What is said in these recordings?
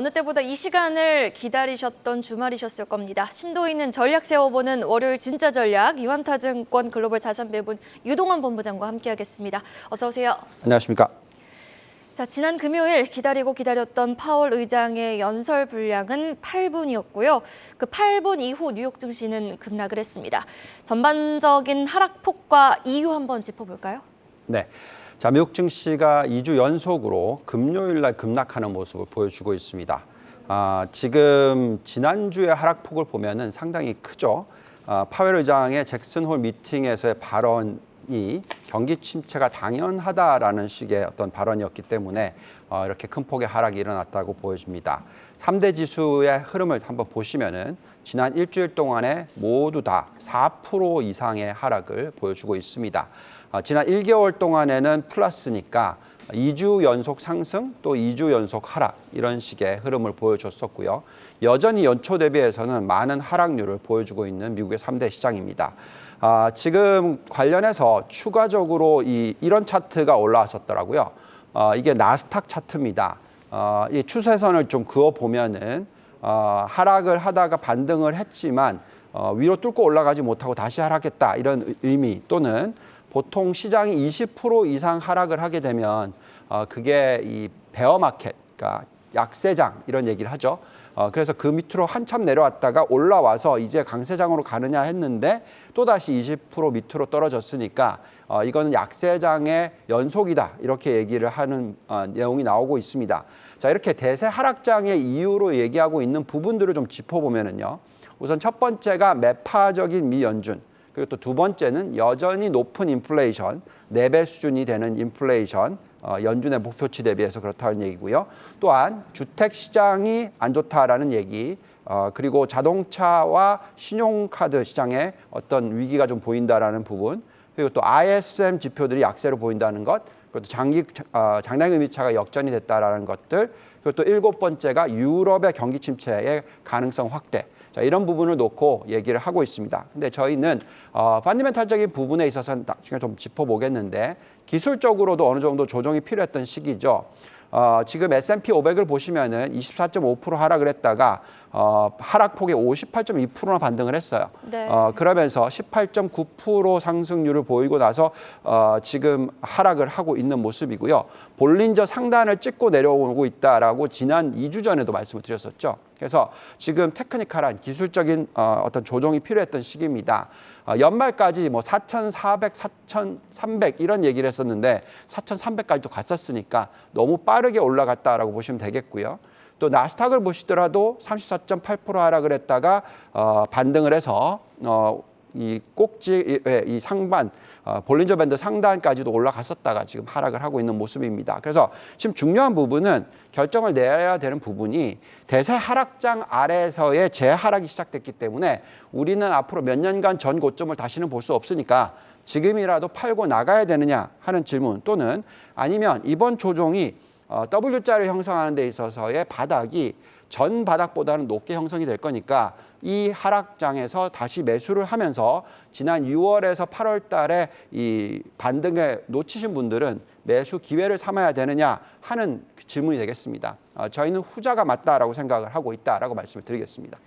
어느 때보다 이 시간을 기다리셨던 주말이셨을 겁니다. 심도 있는 전략 세워보는 월요일 진짜 전략 유한타증권 글로벌 자산 배분 유동원 본부장과 함께하겠습니다. 어서 오세요. 안녕하십니까. 자, 지난 금요일 기다리고 기다렸던 파월 의장의 연설 분량은 8분이었고요. 그 8분 이후 뉴욕 증시는 급락을 했습니다. 전반적인 하락폭과 이유 한번 짚어볼까요? 네. 자, 미국 증시가 2주 연속으로 금요일 날 급락하는 모습을 보여주고 있습니다. 아, 지금 지난주의 하락폭을 보면 은 상당히 크죠. 아, 파웰 의장의 잭슨 홀 미팅에서의 발언 이 경기 침체가 당연하다라는 식의 어떤 발언이었기 때문에 어, 이렇게 큰 폭의 하락이 일어났다고 보여집니다. 3대 지수의 흐름을 한번 보시면은 지난 일주일 동안에 모두 다 4% 이상의 하락을 보여주고 있습니다. 아, 지난 1개월 동안에는 플러스니까 2주 연속 상승 또 2주 연속 하락 이런 식의 흐름을 보여줬었고요. 여전히 연초 대비해서는 많은 하락률을 보여주고 있는 미국의 3대 시장입니다. 아, 지금 관련해서 추가적으로 이, 이런 차트가 올라왔었더라고요. 어, 이게 나스닥 차트입니다. 어, 이 추세선을 좀 그어 보면은 어, 하락을 하다가 반등을 했지만 어, 위로 뚫고 올라가지 못하고 다시 하락했다 이런 의- 의미 또는 보통 시장이 20% 이상 하락을 하게 되면 어, 그게 이 베어 마켓, 그러니까 약세장 이런 얘기를 하죠. 어, 그래서 그 밑으로 한참 내려왔다가 올라와서 이제 강세장으로 가느냐 했는데 또 다시 20% 밑으로 떨어졌으니까 어, 이거는 약세장의 연속이다 이렇게 얘기를 하는 어, 내용이 나오고 있습니다. 자 이렇게 대세 하락장의 이유로 얘기하고 있는 부분들을 좀 짚어보면은요. 우선 첫 번째가 매파적인 미연준. 그리고 또 두 번째는 여전히 높은 인플레이션, 네 배 수준이 되는 인플레이션, 어, 연준의 목표치 대비해서 그렇다는 얘기고요. 또한 주택 시장이 안 좋다라는 얘기, 어, 그리고 자동차와 신용카드 시장에 어떤 위기가 좀 보인다라는 부분, 그리고 또 ISM 지표들이 약세로 보인다는 것, 그리고 또 장기 어, 장당 의미차가 역전이 됐다라는 것들, 그리고 또 일곱 번째가 유럽의 경기 침체의 가능성 확대. 자, 이런 부분을 놓고 얘기를 하고 있습니다. 근데 저희는 어, 펀디멘탈적인 부분에 있어서는 나중에 좀 짚어보겠는데 기술적으로도 어느 정도 조정이 필요했던 시기죠. 어, 지금 S&P 500을 보시면은 24.5% 하락을 했다가 어, 하락폭의 58.2%나 반등을 했어요. 네. 어, 그러면서 18.9% 상승률을 보이고 나서 어, 지금 하락을 하고 있는 모습이고요. 볼린저 상단을 찍고 내려오고 있다라고 지난 2주 전에도 말씀을 드렸었죠. 그래서 지금 테크니컬한 기술적인 어, 어떤 조정이 필요했던 시기입니다. 어, 연말까지 뭐 4,400, 4,300 이런 얘기를 했었는데 4,300까지도 갔었으니까 너무 빠르게 올라갔다라고 보시면 되겠고요. 또 나스닥을 보시더라도 34.8% 하락을 했다가 어, 반등을 해서 어, 이 꼭지 이, 이 상반 어, 볼린저 밴드 상단까지도 올라갔었다가 지금 하락을 하고 있는 모습입니다. 그래서 지금 중요한 부분은 결정을 내야 되는 부분이 대세 하락장 아래에서의 재하락이 시작됐기 때문에 우리는 앞으로 몇 년간 전 고점을 다시는 볼 수 없으니까 지금이라도 팔고 나가야 되느냐 하는 질문 또는 아니면 이번 조종이 어, W자를 형성하는 데 있어서의 바닥이 전 바닥보다는 높게 형성이 될 거니까 이 하락장에서 다시 매수를 하면서 지난 6월에서 8월 달에 이 반등에 놓치신 분들은 매수 기회를 삼아야 되느냐 하는 그 질문이 되겠습니다. 어, 저희는 후자가 맞다라고 생각을 하고 있다라고 말씀을 드리겠습니다.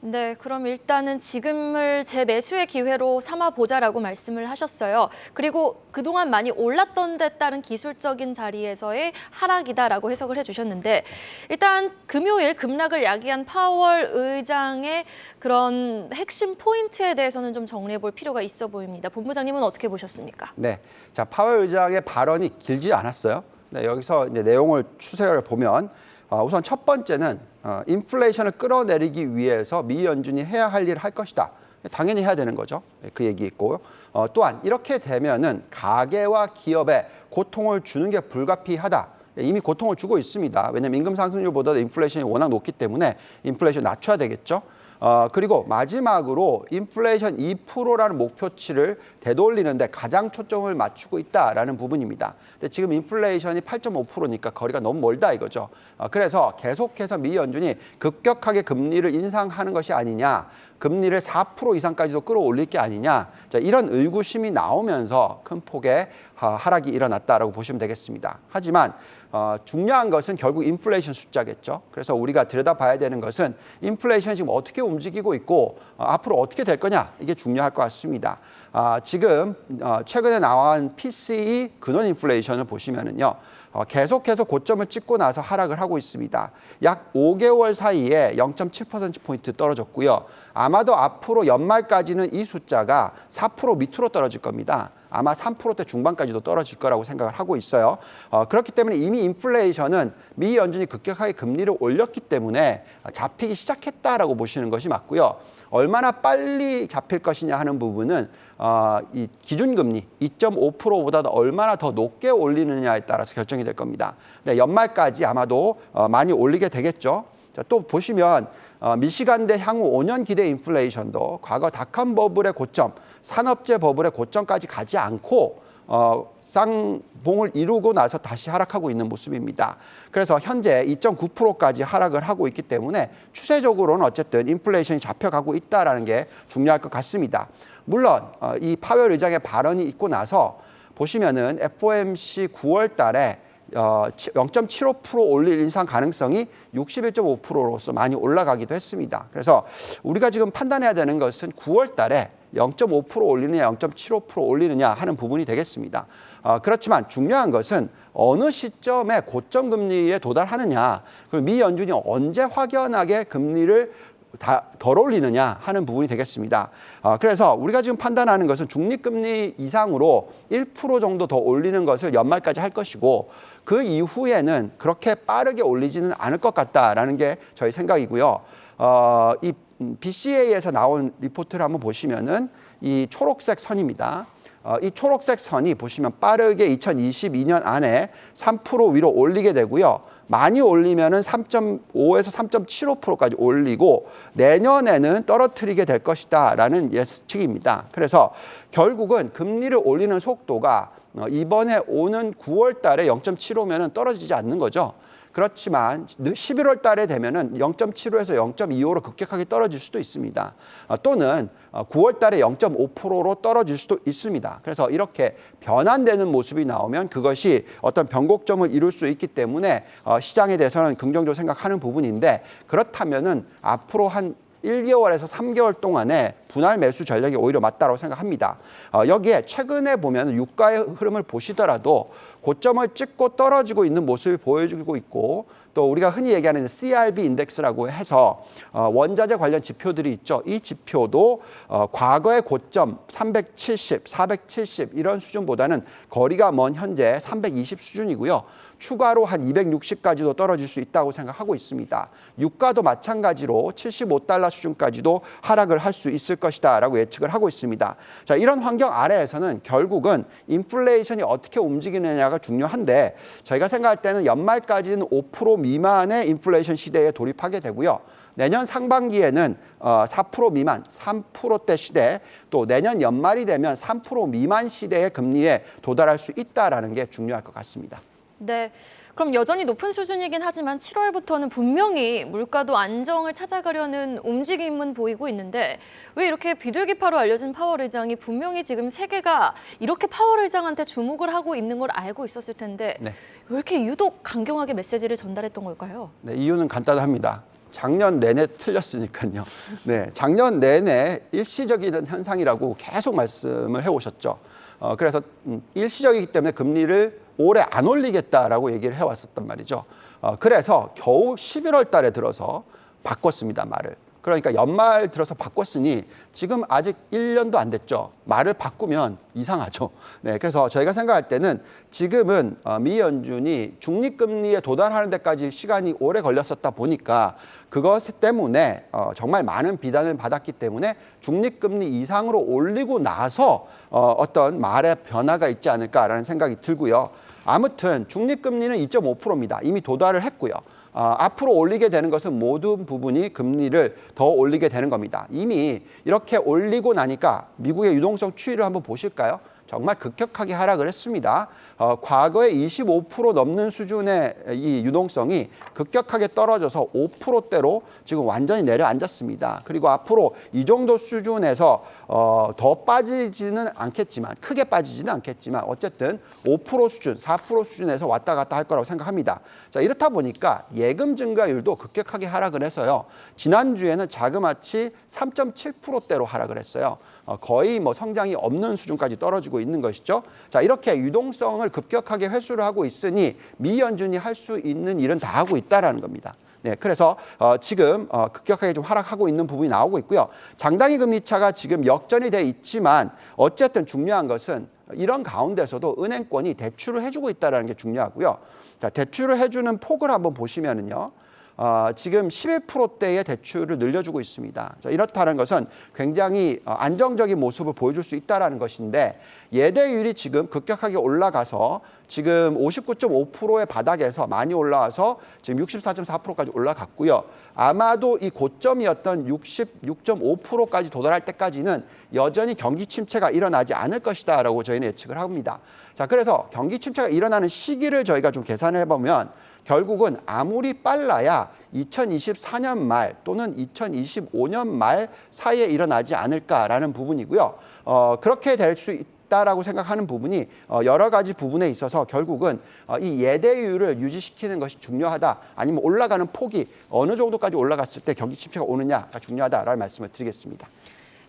네, 그럼 일단은 지금을 재매수의 기회로 삼아 보자라고 말씀을 하셨어요. 그리고 그동안 많이 올랐던 데 따른 기술적인 자리에서의 하락이다라고 해석을 해주셨는데 일단 금요일 급락을 야기한 파월 의장의 그런 핵심 포인트에 대해서는 좀 정리해 볼 필요가 있어 보입니다. 본부장님은 어떻게 보셨습니까? 네. 자, 파월 의장의 발언이 길지 않았어요. 네, 여기서 이제 내용을 추세를 보면 어, 우선 첫 번째는 어, 인플레이션을 끌어내리기 위해서 미 연준이 해야 할 일을 할 것이다. 당연히 해야 되는 거죠. 네, 그 얘기 있고 어, 또한 이렇게 되면은 가계와 기업에 고통을 주는 게 불가피하다. 네, 이미 고통을 주고 있습니다. 왜냐하면 임금 상승률보다 인플레이션이 워낙 높기 때문에 인플레이션 낮춰야 되겠죠. 어, 그리고 마지막으로 인플레이션 2%라는 목표치를 되돌리는데 가장 초점을 맞추고 있다라는 부분입니다. 근데 지금 인플레이션이 8.5%니까 거리가 너무 멀다 이거죠. 어, 그래서 계속해서 미 연준이 급격하게 금리를 인상하는 것이 아니냐. 금리를 4% 이상까지도 끌어올릴 게 아니냐. 자, 이런 의구심이 나오면서 큰 폭의 하- 하락이 일어났다라고 보시면 되겠습니다. 하지만 어, 중요한 것은 결국 인플레이션 숫자겠죠. 그래서 우리가 들여다봐야 되는 것은 인플레이션이 지금 어떻게 움직이고 있고 어, 앞으로 어떻게 될 거냐 이게 중요할 것 같습니다. 아, 지금 어, 최근에 나온 PCE 근원 인플레이션을 보시면은요. 어, 계속해서 고점을 찍고 나서 하락을 하고 있습니다. 약 5개월 사이에 0.7%포인트 떨어졌고요. 아마도 앞으로 연말까지는 이 숫자가 4% 밑으로 떨어질 겁니다. 아마 3%대 중반까지도 떨어질 거라고 생각을 하고 있어요. 어, 그렇기 때문에 이미 인플레이션은 미 연준이 급격하게 금리를 올렸기 때문에 잡히기 시작했다라고 보시는 것이 맞고요. 얼마나 빨리 잡힐 것이냐 하는 부분은 어, 이 기준금리 2.5%보다 얼마나 더 높게 올리느냐에 따라서 결정이 될 겁니다. 네, 연말까지 아마도 어, 많이 올리게 되겠죠. 자, 또 보시면 어, 미시간대 향후 5년 기대 인플레이션도 과거 닷컴 버블의 고점, 산업재 버블의 고점까지 가지 않고 어, 쌍봉을 이루고 나서 다시 하락하고 있는 모습입니다. 그래서 현재 2.9%까지 하락을 하고 있기 때문에 추세적으로는 어쨌든 인플레이션이 잡혀가고 있다라는 게 중요할 것 같습니다. 물론 어, 이 파웰 의장의 발언이 있고 나서 보시면은 FOMC 9월 달에 어, 0.75% 올릴 인상 가능성이 61.5%로서 많이 올라가기도 했습니다. 그래서 우리가 지금 판단해야 되는 것은 9월 달에 0.5% 올리느냐, 0.75% 올리느냐 하는 부분이 되겠습니다. 어, 그렇지만 중요한 것은 어느 시점에 고점 금리에 도달하느냐, 그리고 미 연준이 언제 확연하게 금리를 다 덜 올리느냐 하는 부분이 되겠습니다. 어, 그래서 우리가 지금 판단하는 것은 중립금리 이상으로 1% 정도 더 올리는 것을 연말까지 할 것이고 그 이후에는 그렇게 빠르게 올리지는 않을 것 같다라는 게 저희 생각이고요. 어, 이 BCA에서 나온 리포트를 한번 보시면은 이 초록색 선입니다. 어, 이 초록색 선이 보시면 빠르게 2022년 안에 3% 위로 올리게 되고요. 많이 올리면은 3.5에서 3.75%까지 올리고 내년에는 떨어뜨리게 될 것이다라는 예측입니다. 그래서 결국은 금리를 올리는 속도가 어, 이번에 오는 9월 달에 0.75면은 떨어지지 않는 거죠. 그렇지만 11월 달에 되면은 0.75에서 0.25로 급격하게 떨어질 수도 있습니다. 어, 또는 9월 달에 0.5%로 떨어질 수도 있습니다. 그래서 이렇게 변환되는 모습이 나오면 그것이 어떤 변곡점을 이룰 수 있기 때문에 어, 시장에 대해서는 긍정적으로 생각하는 부분인데 그렇다면은 앞으로 한 1개월에서 3개월 동안에 분할 매수 전략이 오히려 맞다고 생각합니다. 어, 여기에 최근에 보면 유가의 흐름을 보시더라도 고점을 찍고 떨어지고 있는 모습을 보여주고 있고 또 우리가 흔히 얘기하는 CRB 인덱스라고 해서 어, 원자재 관련 지표들이 있죠. 이 지표도 어, 과거의 고점 370, 470 이런 수준보다는 거리가 먼 현재 320 수준이고요. 추가로 한 260까지도 떨어질 수 있다고 생각하고 있습니다. 유가도 마찬가지로 75달러 수준까지도 하락을 할 수 있을 것이다 라고 예측을 하고 있습니다. 자, 이런 환경 아래에서는 결국은 인플레이션이 어떻게 움직이느냐가 중요한데 저희가 생각할 때는 연말까지는 5% 미만의 인플레이션 시대에 돌입하게 되고요. 내년 상반기에는 어, 4% 미만, 3%대 시대, 또 내년 연말이 되면 3% 미만 시대의 금리에 도달할 수 있다라는 게 중요할 것 같습니다. 네. 그럼 여전히 높은 수준이긴 하지만 7월부터는 분명히 물가도 안정을 찾아가려는 움직임은 보이고 있는데 왜 이렇게 비둘기파로 알려진 파월 의장이 분명히 지금 세계가 이렇게 파월 의장한테 주목을 하고 있는 걸 알고 있었을 텐데 네. 왜 이렇게 유독 강경하게 메시지를 전달했던 걸까요? 네, 이유는 간단합니다. 작년 내내 틀렸으니까요. 네, 작년 내내 일시적인 현상이라고 계속 말씀을 해오셨죠. 어, 그래서 음, 일시적이기 때문에 금리를 올해 안 올리겠다라고 얘기를 해왔었단 말이죠. 어, 그래서 겨우 11월 달에 들어서 바꿨습니다, 말을. 그러니까 연말 들어서 바꿨으니 지금 아직 1년도 안 됐죠. 말을 바꾸면 이상하죠. 네, 그래서 저희가 생각할 때는 지금은 어, 미 연준이 중립금리에 도달하는 데까지 시간이 오래 걸렸었다 보니까 그것 때문에 어, 정말 많은 비난을 받았기 때문에 중립금리 이상으로 올리고 나서 어, 어떤 말의 변화가 있지 않을까라는 생각이 들고요. 아무튼 중립금리는 2.5%입니다. 이미 도달을 했고요. 어, 앞으로 올리게 되는 것은 모든 부분이 금리를 더 올리게 되는 겁니다. 이미 이렇게 올리고 나니까 미국의 유동성 추이를 한번 보실까요? 정말 급격하게 하락을 했습니다. 어, 과거에 25% 넘는 수준의 이 유동성이 급격하게 떨어져서 5%대로 지금 완전히 내려앉았습니다. 그리고 앞으로 이 정도 수준에서 어, 더 빠지지는 않겠지만 크게 빠지지는 않겠지만 어쨌든 5% 수준, 4% 수준에서 왔다 갔다 할 거라고 생각합니다. 자 이렇다 보니까 예금 증가율도 급격하게 하락을 해서요. 지난주에는 자그마치 3.7%대로 하락을 했어요. 어, 거의 뭐 성장이 없는 수준까지 떨어지고 있는 것이죠. 자 이렇게 유동성을 급격하게 회수를 하고 있으니 미 연준이 할 수 있는 일은 다 하고 있다라는 겁니다. 네, 그래서 어, 지금 어, 급격하게 좀 하락하고 있는 부분이 나오고 있고요. 장단기 금리 차가 지금 역전이 돼 있지만 어쨌든 중요한 것은 이런 가운데서도 은행권이 대출을 해주고 있다는 게 중요하고요. 자, 대출을 해주는 폭을 한번 보시면은요. 어, 지금 11%대의 대출을 늘려주고 있습니다. 자, 이렇다는 것은 굉장히 어, 안정적인 모습을 보여줄 수 있다는 것인데 예대율이 지금 급격하게 올라가서 지금 59.5%의 바닥에서 많이 올라와서 지금 64.4%까지 올라갔고요. 아마도 이 고점이었던 66.5%까지 도달할 때까지는 여전히 경기 침체가 일어나지 않을 것이다라고 저희는 예측을 합니다. 자, 그래서 경기 침체가 일어나는 시기를 저희가 좀 계산을 해보면 결국은 아무리 빨라야 2024년 말 또는 2025년 말 사이에 일어나지 않을까라는 부분이고요. 어, 그렇게 될 수 있 다라고 생각하는 부분이 어, 여러 가지 부분에 있어서 결국은 어, 이 예대율을 유지시키는 것이 중요하다. 아니면 올라가는 폭이 어느 정도까지 올라갔을 때 경기 침체가 오느냐가 중요하다라는 말씀을 드리겠습니다.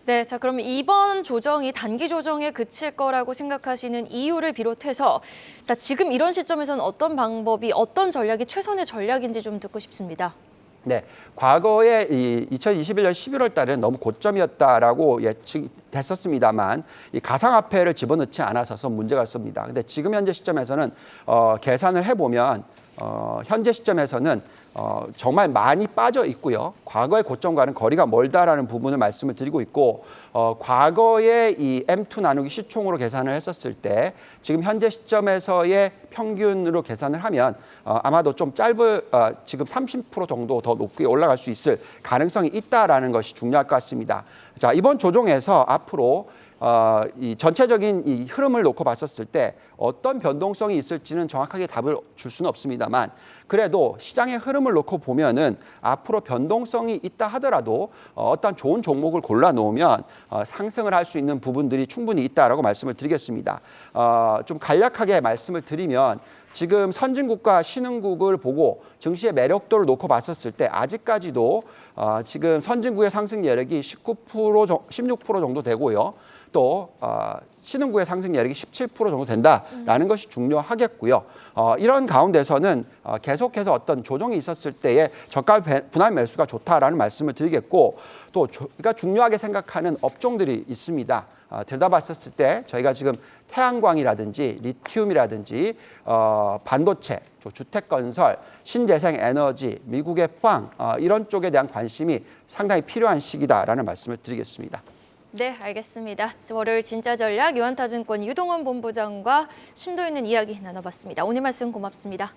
네, 자 그러면 이번 조정이 단기 조정에 그칠 거라고 생각하시는 이유를 비롯해서 자 지금 이런 시점에서는 어떤 방법이 어떤 전략이 최선의 전략인지 좀 듣고 싶습니다. 네, 과거에 이 2021년 11월 달은 너무 고점이었다라고 예측됐었습니다만 이 가상화폐를 집어넣지 않아서 문제가 있습니다. 근데 지금 현재 시점에서는 어, 계산을 해보면 어, 현재 시점에서는 어, 정말 많이 빠져 있고요. 과거의 고점과는 거리가 멀다라는 부분을 말씀을 드리고 있고 어, 과거에 이 M2 나누기 시총으로 계산을 했었을 때 지금 현재 시점에서의 평균으로 계산을 하면 어, 아마도 좀 짧을 어, 지금 30% 정도 더 높게 올라갈 수 있을 가능성이 있다라는 것이 중요할 것 같습니다. 자 이번 조정에서 앞으로 어, 이 전체적인 이 흐름을 놓고 봤었을 때 어떤 변동성이 있을지는 정확하게 답을 줄 수는 없습니다만 그래도 시장의 흐름을 놓고 보면은 앞으로 변동성이 있다 하더라도 어, 어떤 좋은 종목을 골라 놓으면 어, 상승을 할 수 있는 부분들이 충분히 있다라고 말씀을 드리겠습니다. 어, 좀 간략하게 말씀을 드리면 지금 선진국과 신흥국을 보고 증시의 매력도를 놓고 봤었을 때 아직까지도 어, 지금 선진국의 상승 여력이 19% 정, 16% 정도 되고요. 또 어, 신흥국의 상승 여력이 17% 정도 된다라는 것이 중요하겠고요. 어, 이런 가운데서는 어, 계속해서 어떤 조정이 있었을 때에 저가 배- 분할 매수가 좋다라는 말씀을 드리겠고 또 조, 우리가 중요하게 생각하는 업종들이 있습니다. 어, 들여다봤었을 때 저희가 지금 태양광이라든지 리튬이라든지 어, 반도체, 저 주택건설, 신재생 에너지, 미국의 빵 어, 이런 쪽에 대한 관심이 상당히 필요한 시기다라는 말씀을 드리겠습니다. 네, 알겠습니다. 월요일 진짜 전략 유한타증권 유동원 본부장과 심도 있는 이야기 나눠봤습니다. 오늘 말씀 고맙습니다.